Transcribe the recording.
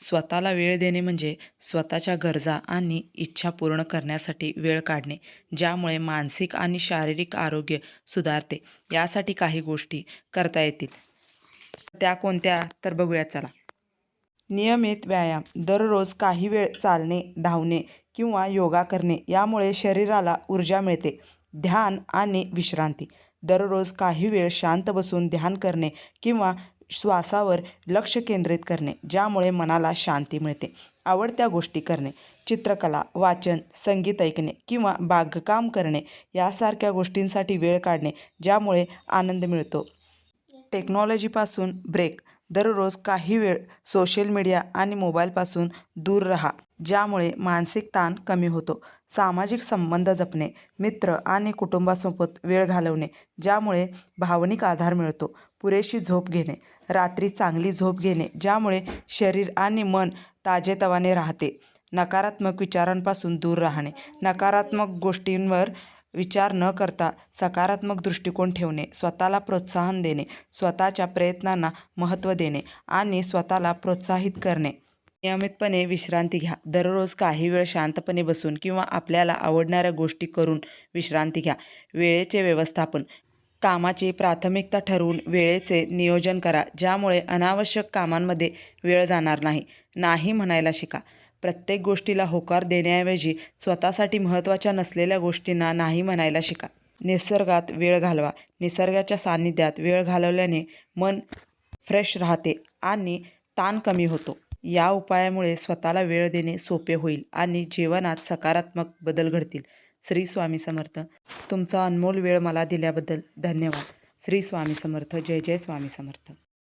स्वतःला वेळ देणे म्हणजे स्वतःच्या गरजा आणि इच्छा पूर्ण करण्यासाठी वेळ काढणे ज्यामुळे मानसिक आणि शारीरिक आरोग्य सुधारते. यासाठी काही गोष्टी करता येतील. त्या कोणत्या? तर बघूया चला. नियमित व्यायाम दररोज काही वेळ चालणे धावणे किंवा योगा करणे यामुळे शरीराला ऊर्जा मिळते ध्यान आणि विश्रांती. दररोज काही वेळ शांत बसून ध्यान करणे किंवा श्वासावर लक्ष केंद्रित करणे ज्यामुळे मनाला शांती मिळते. आवडत्या गोष्टी करणे चित्रकला वाचन संगीत ऐकणे किंवा बागकाम करणे यासारख्या गोष्टींसाठी वेळ काढणे ज्यामुळे आनंद मिळतो. टेक्नॉलॉजीपासून ब्रेक दररोज काही वेळ सोशल मीडिया आणि मोबाईलपासून दूर राहा ज्यामुळे मानसिक ताण कमी होतो. सामाजिक संबंध जपणे मित्र आणि कुटुंबासोबत वेळ घालवणे ज्यामुळे भावनिक आधार मिळतो. पुरेशी झोप घेणे रात्री चांगली झोप घेणे ज्यामुळे शरीर आणि मन ताजेतवाने राहते. नकारात्मक विचारांपासून दूर राहणे नकारात्मक गोष्टींवर विचार न करता सकारात्मक दृष्टिकोन ठेवणे स्वतःला प्रोत्साहन देणे स्वतःच्या प्रयत्नांना महत्त्व देणे आणि स्वतःला प्रोत्साहित करणे. नियमितपणे विश्रांती घ्या. दररोज काही वेळ शांतपणे बसून किंवा आपल्याला आवडणाऱ्या गोष्टी करून विश्रांती घ्या. वेळेचे व्यवस्थापन. कामाची प्राथमिकता ठरवून वेळेचे नियोजन करा ज्यामुळे अनावश्यक कामांमध्ये वेळ जाणार नाही. नाही म्हणायला शिका. प्रत्येक गोष्टीला होकार देण्याऐवजी स्वतःसाठी महत्त्वाच्या नसलेल्या गोष्टींना नाही म्हणायला शिका. निसर्गात वेळ घालवा. निसर्गाच्या सान्निध्यात वेळ घालवल्याने मन फ्रेश राहते आणि ताण कमी होतो. या उपायामुळे स्वतःला वेळ देणे सोपे होईल आणि जीवनात सकारात्मक बदल घडतील. श्री स्वामी समर्थ. तुमचा अनमोल वेळ मला दिल्याबद्दल धन्यवाद. श्री स्वामी समर्थ. जय जय स्वामी समर्थ.